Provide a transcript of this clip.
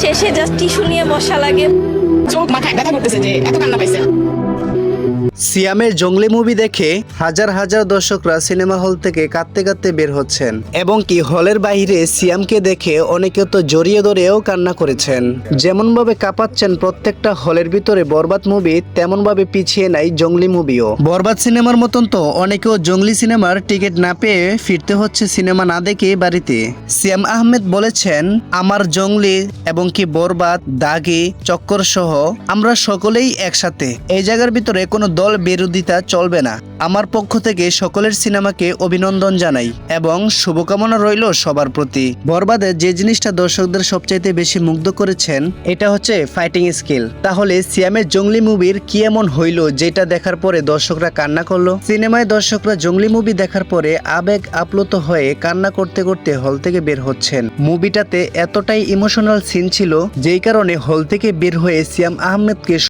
এসে just tissue নিয়ে বসা লাগে। চোখ মাথায় ব্যথা করতেছে যে এত কান্না পাইছে। সিয়ামের জঙ্গলি মুভি দেখে হাজার হাজার দর্শকরা সিনেমা হল থেকে কাঁদতে কাঁদতে বের হচ্ছেন। এবং কি হলের বাইরে সিয়ামকে দেখে অনেকে তো জড়িয়ে ধরেও কান্না করেছেন। যেমন ভাবে কাঁপাচ্ছেন প্রত্যেকটা হলের ভিতরে বরবাদ মুভি তেমন ভাবে পিছিয়ে নাই জঙ্গলি মুভিও। বরবাদ সিনেমার মতন তো অনেকেও জঙ্গলি সিনেমার টিকিট না পেয়ে ফিরতে হচ্ছে সিনেমা না দেখে বাড়িতে। সিয়াম আহমেদ বলেছেন, আমার জঙ্গলি এবং কি বরবাদ, দাগি, চক্কর সহ আমরা সকলেই একসাথে। এই জায়গার ভিতরে কোনো দল বিরোধিতা চলবে না। আমার পক্ষ থেকে সকলের সিনেমাকে অভিনন্দন জানাই এবং শুভকামনা রইল সবার প্রতি। বরবাদে যে জিনিসটা দর্শকদের সবচাইতে বেশি মুগ্ধ করেছেন, এটা হচ্ছে ফাইটিং স্কিল তাহলে সিয়ামের জঙ্গলি মুভির কি এমন হইল যেটা দেখার পরে দর্শকরা কান্না করল? সিনেমায় দর্শকরা জঙ্গলি মুভি দেখার পরে আবেগ আপ্লুত হয়ে কান্না করতে করতে হল থেকে বের হচ্ছেন। মুভিটাতে এতটাই ইমোশনাল সিন ছিল, যেই কারণে হল থেকে বের হয়ে সিয়াম আহমেদকে